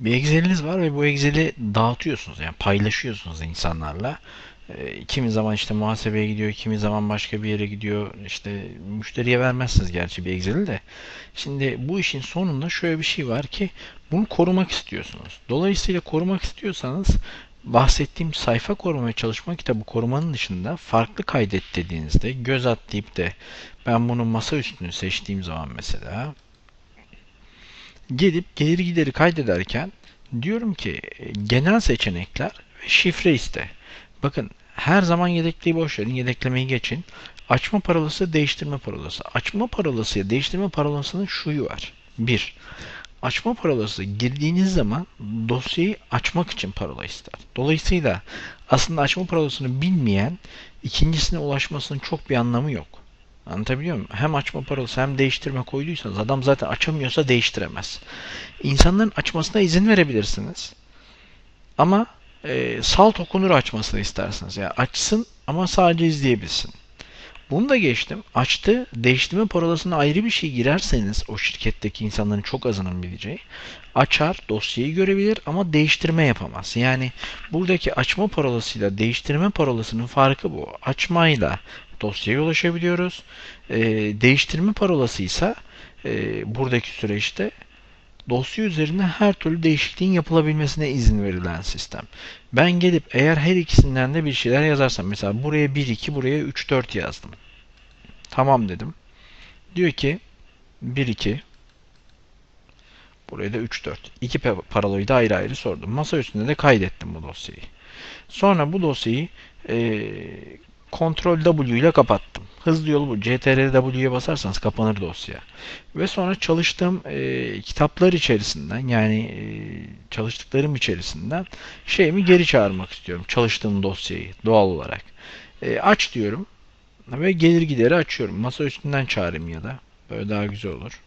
Bir Excel'iniz var ve bu Excel'i dağıtıyorsunuz yani paylaşıyorsunuz insanlarla. Ee, kimi zaman işte muhasebeye gidiyor, kimi zaman başka bir yere gidiyor. İşte müşteriye vermezsiniz gerçi bir Excel'i de. Şimdi bu işin sonunda şöyle bir şey var ki bunu korumak istiyorsunuz. Dolayısıyla korumak istiyorsanız bahsettiğim sayfa koruma ve çalışma kitabı korumanın dışında farklı kaydet dediğinizde göz at deyip de ben bunun masa üstünü seçtiğim zaman mesela gelip gelir gideri kaydederken diyorum ki e, genel seçenekler ve şifre iste. Bakın her zaman yedekliği boş verin. Yedeklemeyi geçin. Açma parolası, değiştirme parolası. Açma parolası ya değiştirme parolasının şuyu var. 1. Açma parolası girdiğiniz zaman dosyayı açmak için parola ister. Dolayısıyla aslında açma parolasını bilmeyen ikincisine ulaşmasının çok bir anlamı yok. Anlatabiliyor muyum? Hem açma parolası hem değiştirme koyduysanız adam zaten açamıyorsa değiştiremez. İnsanların açmasına izin verebilirsiniz. Ama e, salt okunur açmasını istersiniz. Yani açsın ama sadece izleyebilsin. Bunu da geçtim. Açtı. Değiştirme parolasına ayrı bir şey girerseniz o şirketteki insanların çok azının bileceği açar, dosyayı görebilir ama değiştirme yapamaz. Yani buradaki açma parolasıyla değiştirme parolasının farkı bu. Açmayla dosyaya ulaşabiliyoruz. E, değiştirme parolası ise e, buradaki süreçte dosya üzerinde her türlü değişikliğin yapılabilmesine izin verilen sistem. Ben gelip eğer her ikisinden de bir şeyler yazarsam mesela buraya 1-2 buraya 3-4 yazdım. Tamam dedim. Diyor ki 1-2 buraya da 3-4. İki parolayı da ayrı ayrı sordum. Masa üstünde de kaydettim bu dosyayı. Sonra bu dosyayı e, Ctrl W ile kapattım. Hızlı yolu bu. CTRL W'ye basarsanız kapanır dosya. Ve sonra çalıştığım e, kitaplar içerisinden yani e, çalıştıklarım içerisinden şeyimi geri çağırmak istiyorum. Çalıştığım dosyayı doğal olarak. E, aç diyorum ve gelir gideri açıyorum. Masa üstünden çağırayım ya da. Böyle daha güzel olur.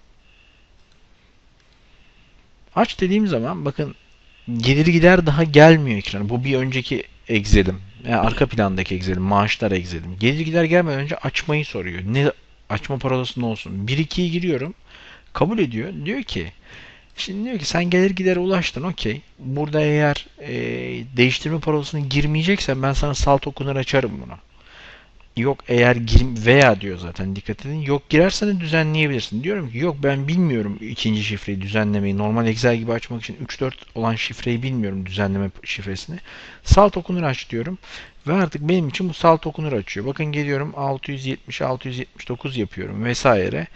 Aç dediğim zaman bakın gelir gider daha gelmiyor ekrana. Bu bir önceki Excel'im. Yani arka plandaki Excel'im. Maaşlar Excel'im. Gelir gider gelmeden önce açmayı soruyor. Ne açma parolası ne olsun? 1-2'yi giriyorum. Kabul ediyor. Diyor ki Şimdi diyor ki sen gelir gidere ulaştın okey. Burada eğer e, değiştirme parolasını girmeyeceksen ben sana salt okunur açarım bunu. Yok eğer gir veya diyor zaten dikkat edin. Yok girersen düzenleyebilirsin. Diyorum ki yok ben bilmiyorum ikinci şifreyi düzenlemeyi. Normal Excel gibi açmak için 3-4 olan şifreyi bilmiyorum düzenleme şifresini. Salt okunur aç diyorum. Ve artık benim için bu salt okunur açıyor. Bakın geliyorum 670 679 yapıyorum vesaire.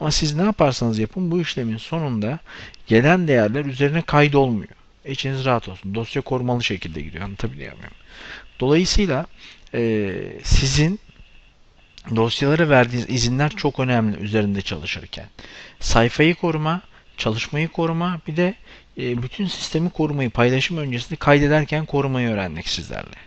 Ama siz ne yaparsanız yapın bu işlemin sonunda gelen değerler üzerine kaydolmuyor. İçiniz rahat olsun. Dosya korumalı şekilde gidiyor. Anlatabiliyor muyum? Dolayısıyla sizin dosyalara verdiğiniz izinler çok önemli üzerinde çalışırken. Sayfayı koruma, çalışmayı koruma, bir de e, bütün sistemi korumayı paylaşım öncesinde kaydederken korumayı öğrendik sizlerle.